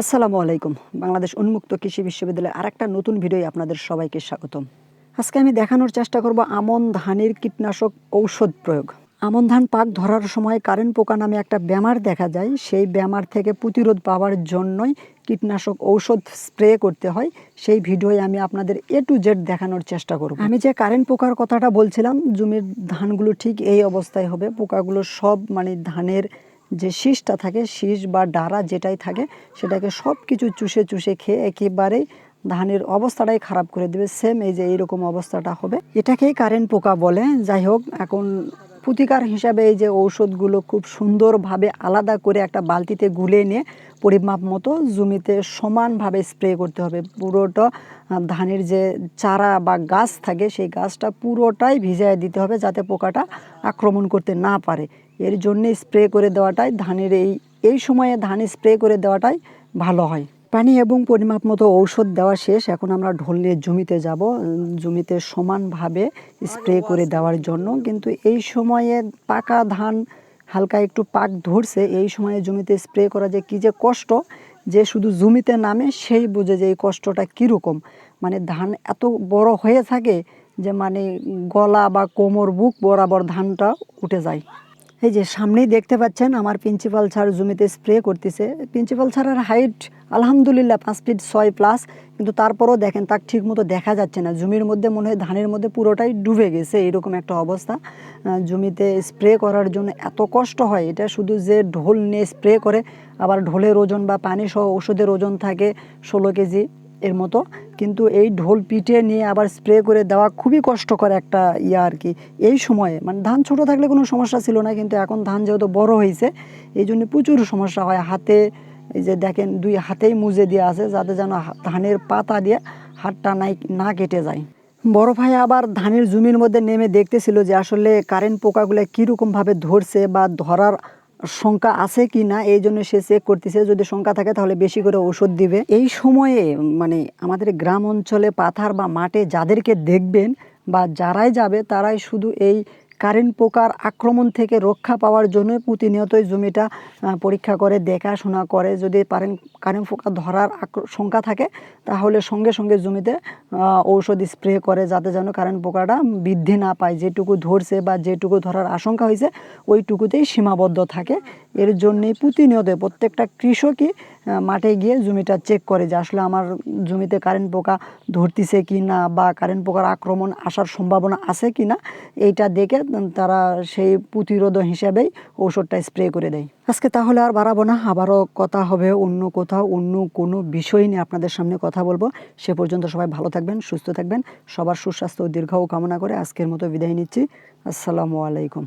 আসসালামু আলাইকুম। বাংলাদেশ উন্মুক্ত কৃষি বিশ্ববিদ্যালয়ে আরেকটা নতুন ভিডিও আপনাদের সবাইকে স্বাগতম। আজকে আমি দেখানোর চেষ্টা করব আমন ধানের কীটনাশক ঔষধ প্রয়োগ। আমন ধান পাক ধরার সময় কারেন্ট পোকা নামে একটা ব্যামার দেখা যায়। সেই ব্যামার থেকে প্রতিরোধ পাওয়ার জন্যই কীটনাশক ঔষধ স্প্রে করতে হয়। সেই ভিডিওয় আমি আপনাদের এ টু জেড দেখানোর চেষ্টা করব। আমি যে কারেন্ট পোকার কথাটা বলছিলাম, জমির ধানগুলো ঠিক এই অবস্থায় হবে। পোকাগুলো সব মানে ধানের যে শীষটা থাকে, শীষ বা ডারা যেটাই থাকে, সেটাকে সব কিছু চুষে চুষে খেয়ে একেবারেই ধানের অবস্থাটাই খারাপ করে দেবে। সেম এই যে এইরকম অবস্থাটা হবে। এটাকেই কারেন্ট পোকা বলে। যাই হোক, এখন প্রতিকার হিসাবে এই যে ঔষধগুলো খুব সুন্দরভাবে আলাদা করে একটা বালতিতে গুলে নিয়ে পরিমাপ মতো জমিতে সমানভাবে স্প্রে করতে হবে। পুরোটা ধানের যে চারা বা গাছ থাকে সেই গাছটা পুরোটাই ভিজায় দিতে হবে যাতে পোকাটা আক্রমণ করতে না পারে। এর জন্যে স্প্রে করে দেওয়াটাই ধানের এই এই সময়ে ধান স্প্রে করে দেওয়াটাই ভালো হয়। পানি এবং পরিমাপ মতো ঔষধ দেওয়া শেষ। এখন আমরা ঢোল নিয়ে জমিতে যাব। জমিতে সমানভাবে স্প্রে করে দেওয়ার জন্য। কিন্তু এই সময়ে পাকা ধান হালকা একটু পাক ধরছে। এই সময়ে জমিতে স্প্রে করা যে কী যে কষ্ট, যে শুধু জমিতে নামে সেই বুঝে যে এই কষ্টটা কীরকম। মানে ধান এত বড় হয়ে থাকে যে মানে গলা বা কোমর, বুক বরাবর ধানটা উঠে যায়। এই যে সামনেই দেখতে পাচ্ছেন, আমার প্রিন্সিপাল স্যার জমিতে স্প্রে করতেছে। প্রিন্সিপাল স্যারের হাইট আলহামদুলিল্লাহ পাঁচ ফিট ছয় প্লাস কিন্তু তারপরও দেখেন তার ঠিক মতো দেখা যাচ্ছে না। জমির মধ্যে মনে হয় ধানের মধ্যে পুরোটাই ডুবে গেছে, এরকম একটা অবস্থা। জমিতে স্প্রে করার জন্য এত কষ্ট হয়, এটা শুধু যে ঢোল নিয়ে স্প্রে করে, আবার ঢোলের ওজন বা পানি সহ ওষুধের ওজন থাকে ষোলো কেজি। এর মতো। কিন্তু এই ঢোল পিঠে নিয়ে আবার স্প্রে করে দেওয়া খুবই কষ্টকর একটা ইয়া আর কি। এই সময়ে মানে ধান ছোট থাকলে কোনো সমস্যা ছিল না, কিন্তু এখন ধান যেহেতু বড় হয়েছে, এই জন্য প্রচুর সমস্যা হয়। হাতে এই যে দেখেন, দুই হাতেই মুজে দেওয়া আছে, যাতে যেন ধানের পাতা দিয়ে হাতটা নাই, না কেটে যায়। বড় ভাই আবার ধানের জমির মধ্যে নেমে দেখতেছিল যে আসলে কারেন্ট পোকাগুলো কীরকমভাবে ধরছে বা ধরার সংখ্যা আছে কি না, এই জন্য সে চেক করতেছে। যদি সংখ্যা থাকে, তাহলে বেশি করে ওষুধ দিবে। এই সময়ে মানে আমাদের গ্রাম অঞ্চলে পাথার বা মাঠে যাদেরকে দেখবেন বা যারাই যাবে, তারাই শুধু এই কারেন্ট পোকার আক্রমণ থেকে রক্ষা পাওয়ার জন্য প্রতিনিয়তই জমিটা পরীক্ষা করে, দেখাশোনা করে। যদি পারেন, কারেন্ট পোকা ধরার সংখ্যা থাকে, তাহলে সঙ্গে সঙ্গে জমিতে ঔষধ স্প্রে করে যাতে যেন কারেন্ট পোকাটা বৃদ্ধি না পায়। যেটুকু ধরছে বা যেটুকু ধরার আশঙ্কা হয়েছে, ওইটুকুতেই সীমাবদ্ধ থাকে। এর জন্যেই প্রতিনিয়ত প্রত্যেকটা কৃষকই মাঠে গিয়ে জমিটা চেক করে যে আসলে আমার জমিতে কারেন্ট পোকা ধরতিছে কি না বা কারেন্ট পোকার আক্রমণ আসার সম্ভাবনা আছে কি না এইটা দেখে তারা সেই প্রতিরোধ হিসাবেই ওষুধটা স্প্রে করে দেয়। আজকে তাহলে আর বাড়াবো না, আবারও কথা হবে, অন্য কোথাও, অন্য কোনো বিষয় নিয়ে আপনাদের সামনে কথা বলব। সে পর্যন্ত সবাই ভালো থাকবেন, সুস্থ থাকবেন, সবার সুস্বাস্থ্য ও দীর্ঘ কামনা করে আজকের মতো বিদায় নিচ্ছি। আসসালামু আলাইকুম।